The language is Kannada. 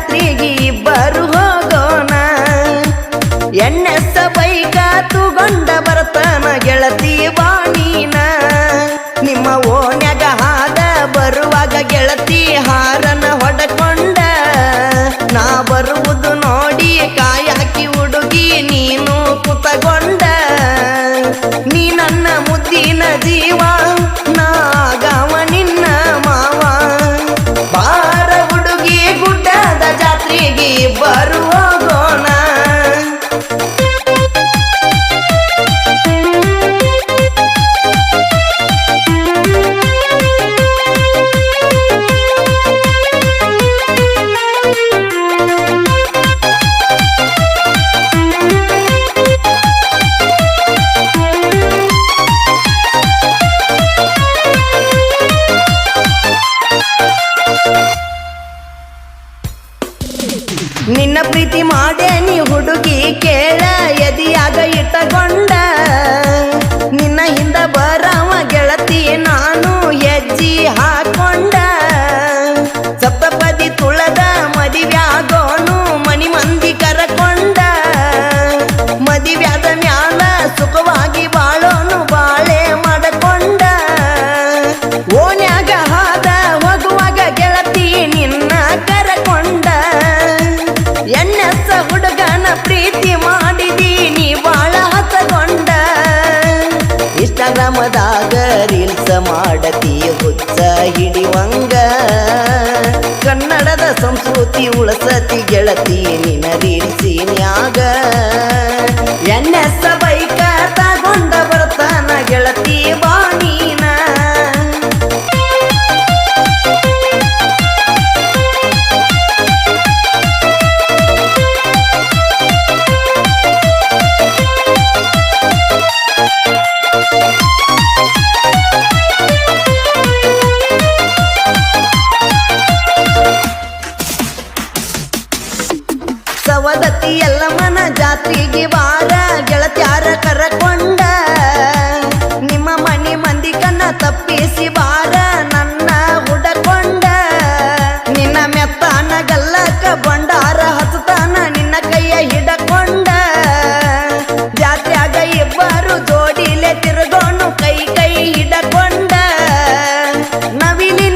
ಜಾತ್ರೆಗೆ ಇಬ್ಬರು ಹೋಗೋಣ. ಎಣ್ಣೆಸ ಬೈಕ ತುಗೊಂಡ ಬರ್ತಾನ ಗೆಳತಿ ಬಾಣಿನ ನಿಮ್ಮ ಓಣ್ಯಾಗ ಹಾದ ಬರುವಾಗ ಗೆಳತಿ ಹಾರನ ಹೊಡಕೊಂಡ. ನಾ ಬರುವುದು ಪ್ರೀತಿ ಮಾಡೇ ಹುಡುಗಿ ಕೇಳ ಎದಿಯಾಗ ಇಟ್ಟಗೊಂಡ ಇನ್ಸ್ಟಾಗ್ರಾಮದಾಗ ರೀಲ್ಸ ಮಾಡತಿ ಹುಚ್ಚ ಹಿಡಿವಂಗ. ಕನ್ನಡದ ಸಂಸ್ಕೃತಿ ಉಳಸತಿ ಗೆಳತಿ ನಿನ ರೀಲ್ಸಿನ್ಯಾಗ ಜಾತ್ರೆಗೆ ಬಾರ ಗೆಳತ್ಯಾರ ಕರಕೊಂಡ. ನಿಮ್ಮ ಮನೆ ಮಂದಿ ಕನ್ನ ತಪ್ಪಿಸಿ ಬಾರ ನನ್ನ ಹುಡಕೊಂಡ. ನಿನ್ನ ಮೆತ್ತಾನ ಗಲ್ಲಕ ಬಂಡಾರ ಹಸುತ್ತಾನ ನಿನ್ನ ಕೈಯ ಹಿಡಕೊಂಡ. ಜಾತ್ರೆಯಾಗ ಇಬ್ಬರು ಜೋಡಿಲೆ ತಿರುಗೋನು ಕೈ ಕೈ ಹಿಡಕೊಂಡ. ನವಿಲಿ